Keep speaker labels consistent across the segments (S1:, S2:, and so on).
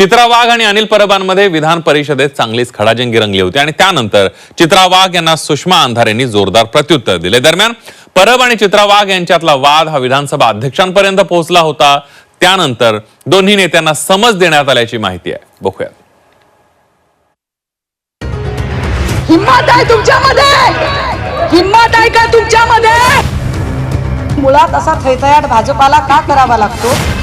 S1: चित्रा वाघ आणि अनिल परबांमध्ये विधान परिषदेत चांगलीच खडाजंगी रंगली होती आणि त्यानंतर चित्रा वाघ यांना सुषमा अंधारेंनी जोरदार प्रत्युत्तर दिले. दरम्यान परब आणि चित्रा वाघ यांच्यातला वाद हा विधानसभा अध्यक्षांपर्यंत पोहोचला होता. त्यानंतर दोन्ही नेत्यांना समज देण्यात आल्याची माहिती आहे. बघूयात.
S2: हिंमत आहे तुमच्यामध्ये! हिंमत आहे का तुमच्यामध्ये? मुळात असा थैथयाट भाजपाला का करावा लागतो?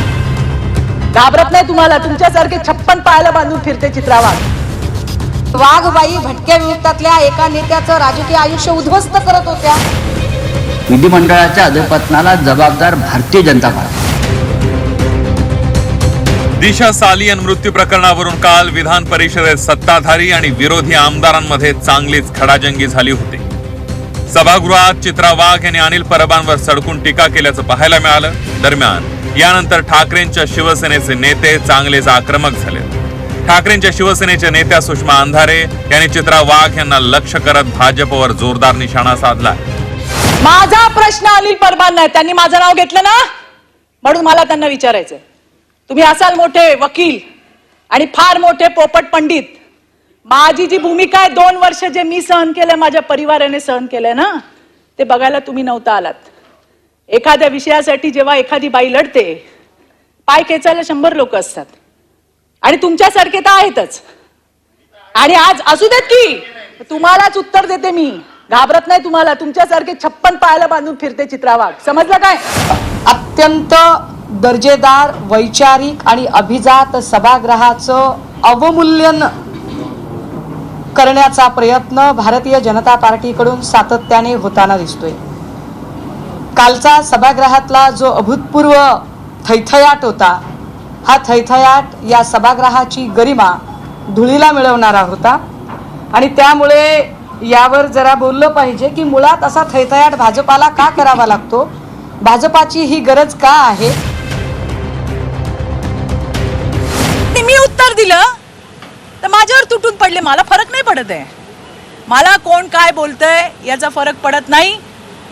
S2: घाबरत नाही तुम्हाला तुमच्यासारखे छप्पन पायाला बांधून फिरते चित्रावाग
S3: वाघबाई भटक्या विमुक्तातल्या एका नेत्याचं राजकीय आयुष्य उद्ध्वस्त करत होत्या.
S4: विधिमंडळाच्या अधपतनाला जबाबदार भारतीय जनता पार्टी.
S1: दिशा सालियन मृत्यू प्रकरणावरून काल विधान परिषदेत सत्ताधारी आणि विरोधी आमदारांमध्ये चांगलीच खडाजंगी झाली होती. सभागृहात चित्रा वाघ यांनी अनिल परबांवर सडकून टीका केल्याचं पाहायला मिळालं. दरम्यान यानंतर ठाकरेंच्या शिवसेनेचे नेते चांगलेच आक्रमक झाले. ठाकरेंच्या शिवसेनेच्या नेत्या सुषमा अंधारे यांनी चित्रा वाघ यांना लक्ष करत भाजपवर जोरदार निशाणा साधला.
S2: माझा प्रश्न अनिल परबांना त्यांनी माझं नाव घेतलं ना? म्हणून मला त्यांना विचारायचंय. तुम्ही असाल मोठे वकील आणि फार मोठे पोपट पंडित. माझी जी भूमिका आहे दोन वर्ष जे मी सहन केलंय माझ्या परिवाराने सहन केलंय ना? ते बघायला तुम्ही नव्हता आलात. एखाद्या विषयासाठी जेव्हा एखादी बाई लढते पाय खेचायला शंभर लोक असतात. आणि तुमच्यासारखे तर आहेतच. आणि आज असू देत की तुम्हालाच उत्तर देते मी. घाबरत नाही तुम्हाला तुमच्यासारखे छप्पन पायाला बांधून फिरते चित्रावाघ. समजलं काय?
S3: अत्यंत दर्जेदार वैचारिक आणि अभिजात सभागृहाचं अवमूल्यन करण्याचा प्रयत्न भारतीय जनता पार्टीकडून सातत्याने होताना दिसतोय. कालचा सभागृहातला जो अभूतपूर्व थैथयाट होता हा थैथयाट या सभागृहाची गरिमा धुळीला मिळवणारा होता. आणि त्यामुळे यावर जरा बोललं पाहिजे की मुळात असा थैथयाट भाजपाला का करावा लागतो? भाजपाची ही गरज का आहे?
S2: ते मी उत्तर दिलं तर माझ्यावर तुटून पडले. मला फरक नाही पडत आहे. मला कोण काय बोलतंय याचा फरक पडत नाही.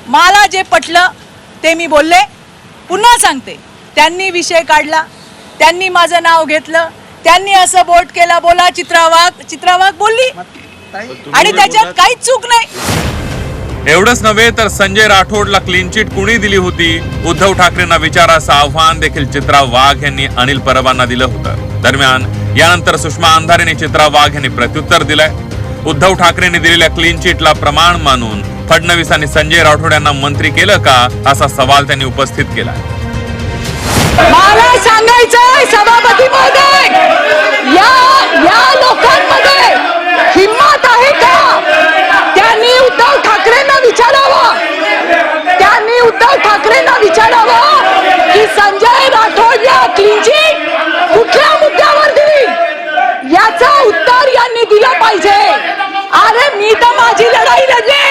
S2: मला जे पटलं ते मी बोलले. पुन्हा सांगते. त्यांनी विषय काढला. त्यांनी माझं नाव घेतलं. त्यांनी असं बोट केला बोला चित्रावाग चित्रावाग बोलली. आणि त्याच्यात काहीच चूक नाही.
S1: एवढंच नव्हे तर संजय राठोडला क्लीन चिट कुणी दिली होती? उद्धव ठाकरेंना विचाराचं आव्हान देखील चित्रा वाघ यांनी अनिल परबांना दिलं होतं. दरम्यान यानंतर सुषमा अंधारेने चित्रा वाघ यांनी प्रत्युत्तर दिलंय. उद्धव ठाकरेंनी दिलेल्या क्लीन चिटला प्रमाण मानून फडणवीसांनी संजय राठोड यांना मंत्री केलं का असा सवाल त्यांनी उपस्थित केला.
S2: मला सभापती महोदय या या लोकांमध्ये हिम्मत आहे का त्यांनी उद्धव ठाकरेंना विचारावं त्यांनी उद्धव ठाकरेंना विचारावं की संजय राठोड या क्लीनची कुठल्या मुद्द्यावर दिली याचा उत्तर यांनी दिलं पाहिजे अरे मी तर माझी लढाई लढले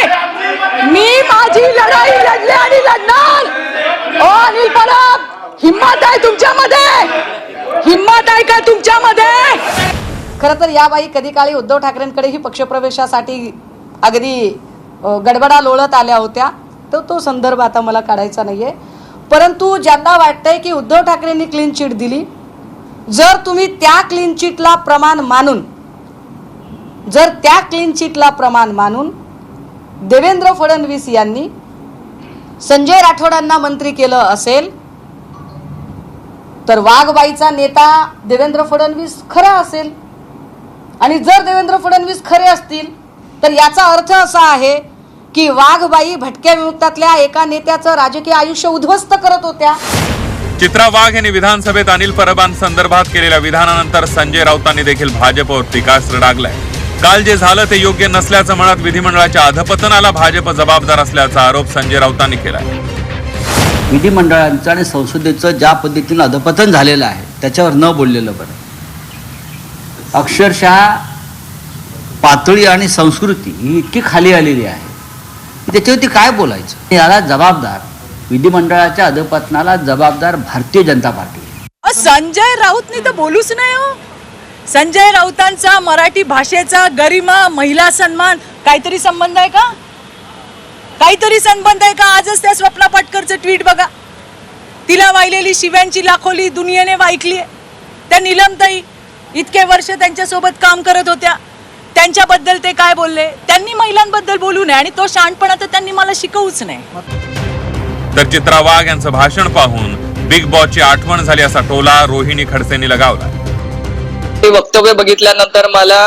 S2: मी माझी लढाई लढले आणि लढणार ओ अनिल परब हिम्मत आहे तुमच्यामध्ये हिम्मत आहे का तुमच्यामध्ये
S3: खरं तर या बाई कधी काळी उद्धव ठाकरेंकडेही पक्षप्रवेशासाठी अगदी गडबडा लोळत आल्या होत्या. तर तो संदर्भ आता मला काढायचा नाहीये. परंतु ज्यांना वाटतंय की उद्धव ठाकरेंनी क्लीन चिट दिली जर तुम्ही त्या क्लीन चिटला प्रमाण मानून जर त्या क्लीन चिटला प्रमाण मानून देवेंद्र फडणवीस यांनी संजय राठोडांना मंत्री केलं असेल तर वाघबाईचा नेता देवेंद्र फडणवीस खरा असेल. आणि जर देवेंद्र फडणवीस खरे असतील तर याचा अर्थ असा आहे की वाघबाई भटक्या विमुक्तातल्या एका नेत्याचं राजकीय आयुष्य उद्ध्वस्त करत होत्या.
S1: चित्रा वाघ यांनी विधानसभेत अनिल परबांसंदर्भात केलेल्या विधानानंतर संजय राऊतांनी देखील भाजपवर टीकास्त्र डागलाय. काल जे झालं ते योग्य नसल्याचं म्हणत विधिमंडळाच्या अधपतनाला भाजप जबाबदार असल्याचा आरोप संजय राऊतांनी केलाय.
S4: विधिमंडळाचं आणि संसदेचं ज्या पद्धतीनं अधपतन झालेलं आहे त्याच्यावर न बोललेलं बरं. अक्षरशः पातळी आणि संस्कृती ही इतकी खाली आलेली आहे. त्याच्यावरती काय बोलायचं? याला जबाबदार विधिमंडळाच्या अधपतनाला जबाबदार भारतीय जनता पार्टी.
S2: संजय राऊतनी तर बोलूच नाही हो. संजय राऊतांचा मराठी भाषेचा गरिमा महिला सन्मान काहीतरी संबंध आहे का? काहीतरी संबंध आहे का? आजच त्या स्वप्ना पाटकरचं ट्विट बघा. तिला वाहिलेली शिव्यांची लाखोली दुनियेने वाईकली त्या निलमताई इतके वर्ष त्यांच्यासोबत काम करत होत्या. त्यांच्याबद्दल ते काय बोलले? त्यांनी महिलांबद्दल बोलू नये आणि तो शहाणपणा तर त्यांनी मला शिकवूच नाही
S1: तर चित्रा वाघ यांचं भाषण पाहून बिग बॉसची आठवण झाली असा टोला रोहिणी खडसेंनी लगावला.
S5: ते वक्तव्य बघितल्यानंतर मला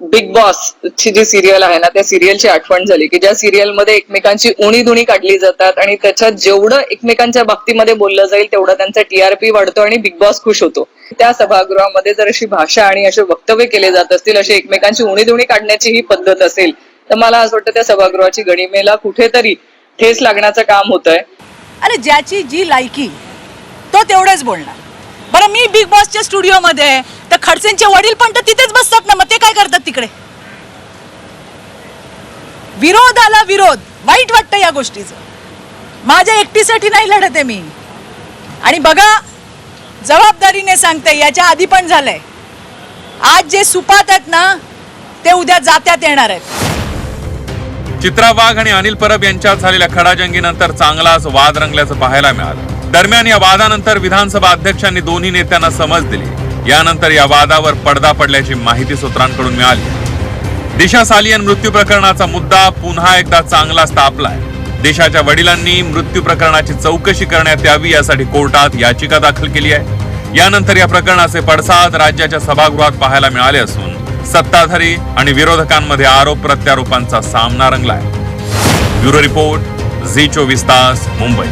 S5: बिग बॉस ची जी सिरियल आहे ना त्या सिरियलची आठवण झाली की ज्या सिरियलमध्ये एकमेकांची उणी दुणी काढली जातात आणि त्याच्यात जेवढं एकमेकांच्या बाबतीमध्ये बोललं जाईल तेवढं त्यांचा टीआरपी वाढतो आणि बिग बॉस खुश होतो. त्या सभागृहामध्ये जर अशी भाषा आणि असे वक्तव्य केले जात असतील अशी एकमेकांची उणी दुणी काढण्याची ही पद्धत असेल तर मला असं वाटतं त्या सभागृहाची गणिमेला कुठेतरी ठेस लागण्याचं काम होत आहे
S2: अरे ज्याची जी लायकी तो तेवढंच बोलणार. बरं मी बिग बॉसच्या स्टुडिओमध्ये खडसेंचे वडील पण तर तिथेच बसतात ना मग ते काय करतात तिकडे? विरोधाला विरोध वाईट वाटतं या गोष्टीचं. माझ्या एकटीसाठी नाही लढत आहे मी. आणि बघा जबाबदारीने सांगते याच्या आधी पण झालंय. आज जे सुपात आहेत ना ते उद्या जात्यात येणार आहेत.
S1: चित्रा वाघ आणि अनिल परब यांच्यात झालेल्या खडाजंगीनंतर चांगलाच वाद रंगल्याचं पाहायला मिळालं. दरम्यान या वादानंतर विधानसभा अध्यक्षांनी दोन्ही नेत्यांना समज दिली. यानंतर या वादावर पडदा पडल्याची माहिती सूत्रांकडून मिळाली. दिशा सालियन मृत्यू प्रकरणाचा मुद्दा पुन्हा एकदा चांगलाच तापलाय देशाच्या वडिलांनी मृत्यू प्रकरणाची चौकशी करण्यात यावी यासाठी कोर्टात याचिका दाखल केली आहे. यानंतर या प्रकरणाचे पडसाद राज्याच्या सभागृहात पाहायला मिळाले असून सत्ताधारी आणि विरोधकांमध्ये आरोप प्रत्यारोपांचा सामना रंगलाय. ब्युरो रिपोर्ट झी चोवीस तास मुंबई.